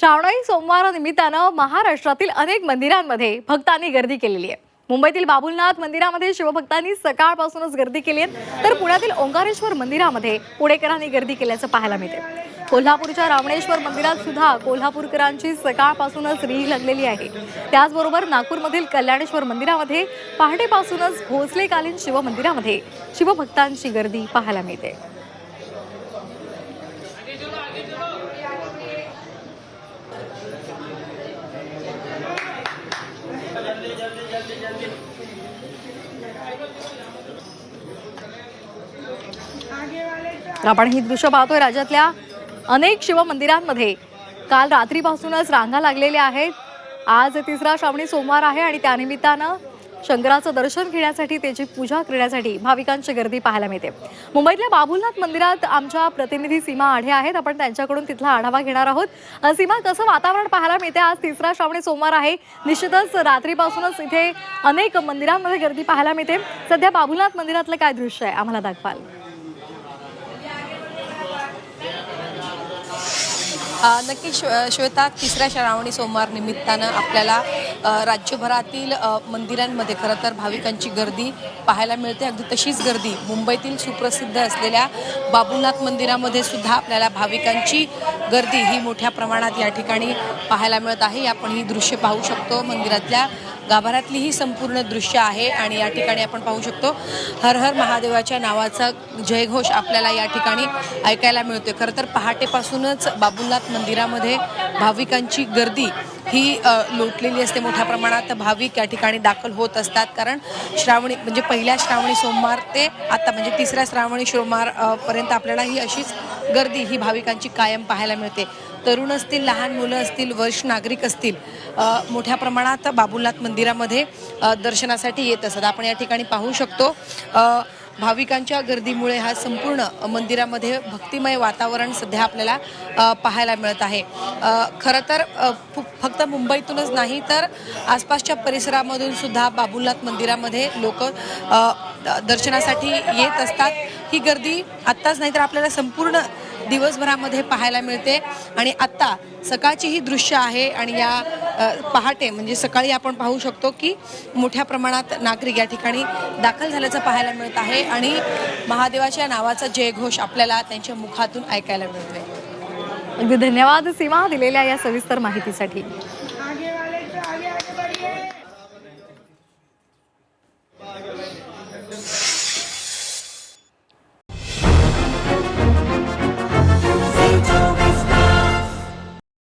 श्रावणाई सोमवार निमित्तानं महाराष्ट्रातील अनेक मंदिरांमध्ये भक्तांनी गर्दी केलेली आहे. मुंबईतील बाबुलनाथ मंदिरामध्ये शिवभक्तांनी सकाळपासूनच गर्दी केली आहे. तर पुण्यातील ओंकारेश्वर मंदिरामध्ये पुणेकरांनी गर्दी केल्याचं पाहायला मिळते. कोल्हापूरच्या रावणेश्वर मंदिरात सुद्धा कोल्हापूरकरांची सकाळपासूनच री लागलेली आहे. त्याचबरोबर नागपूरमधील कल्याणेश्वर मंदिरामध्ये पहाटेपासूनच भोसलेकालीन शिवमंदिरामध्ये शिवभक्तांची गर्दी पाहायला मिळते. आपण ही दृश्य पाहतोय राज्यातल्या अनेक शिवमंदिरांमध्ये काल रात्रीपासूनच रांगा लागलेल्या आहेत. आज तिसरा श्रावणी सोमवार आहे आणि त्यानिमित्तानं शंकराचं दर्शन घेण्यासाठी त्याची पूजा करण्यासाठी भाविकांची गर्दी पाहायला मिळते. मुंबईतल्या बाबुलनाथ मंदिरात आमच्या प्रतिनिधी सीमा आढे आहेत. आपण त्यांच्याकडून तिथला आढावा घेणार आहोत. सीमा कसं वातावरण पाहायला मिळते आज तिसरा श्रावणी सोमवार आहे. निश्चितच रात्रीपासूनच इथे अनेक मंदिरांमध्ये गर्दी पाहायला मिळते. सध्या बाबुलनाथ मंदिरातलं काय दृश्य आहे? आम्हाला दाखवाल. नक्की श्व श्वेता तिसऱ्या श्रावणी सोमवार निमित्तानं आपल्याला राज्यभरातील मंदिरांमध्ये खरं तर भाविकांची गर्दी पाहायला मिळते. अगदी तशीच गर्दी मुंबईतील सुप्रसिद्ध असलेल्या बाबुलनाथ मंदिरामध्ये सुद्धा आपल्याला भाविकांची गर्दी ही मोठ्या प्रमाणात या ठिकाणी पाहायला मिळत आहे. आपण ही दृश्य पाहू शकतो. मंदिरातल्या गाभाऱ्यातली ही संपूर्ण दृश्य आहे आणि या ठिकाणी आपण पाहू शकतो हर हर महादेवाच्या नावाचा जयघोष आपल्याला या ठिकाणी ऐकायला मिळतोय. खरं तर पहाटेपासूनच बाबुलनाथ मंदिरामध्ये भाविकांची गर्दी ही लोटलेली असते. मोठ्या प्रमाणात भाविक या ठिकाणी दाखल होत असतात. कारण श्रावणी म्हणजे पहिल्या श्रावणी सोमवार ते आता म्हणजे तिसऱ्या श्रावणी सोमवार पर्यंत आपल्याला ही अशीच गर्दी ही भाविकांची कायम पाहायला मिळते. तरुण असतील लहान मुलं असतील वरिष्ठ नागरिक असतील मोठ्या प्रमाणात बाबुलनाथ मंदिरामध्ये दर्शनासाठी येत असतात. आपण या ठिकाणी पाहू शकतो भाविकांच्या गर्दीमुळे हा संपूर्ण मंदिरामध्ये भक्तिमय वातावरण सध्या आपल्याला पाहायला मिळत आहे. खरं तर फु- फक्त मुंबईतूनच नाही तर आसपासच्या परिसरामधून सुद्धा बाबुलनाथ मंदिरामध्ये लोक दर्शनासाठी येत असतात ही गर्दी आत्ताच नाही तर आपल्याला संपूर्ण दिवसभरामध्ये पाहायला मिळते आणि आत्ता सकाळची ही दृश्य आहे आणि या पहाटे म्हणजे सकाळी आपण पाहू शकतो की मोठ्या प्रमाणात नागरिक या ठिकाणी दाखल झाल्याचं पाहायला मिळत आहे आणि महादेवाच्या नावाचा जयघोष आपल्याला त्यांच्या मुखातून ऐकायला मिळतोय अगदी धन्यवाद सीमा दिलेल्या या सविस्तर माहितीसाठी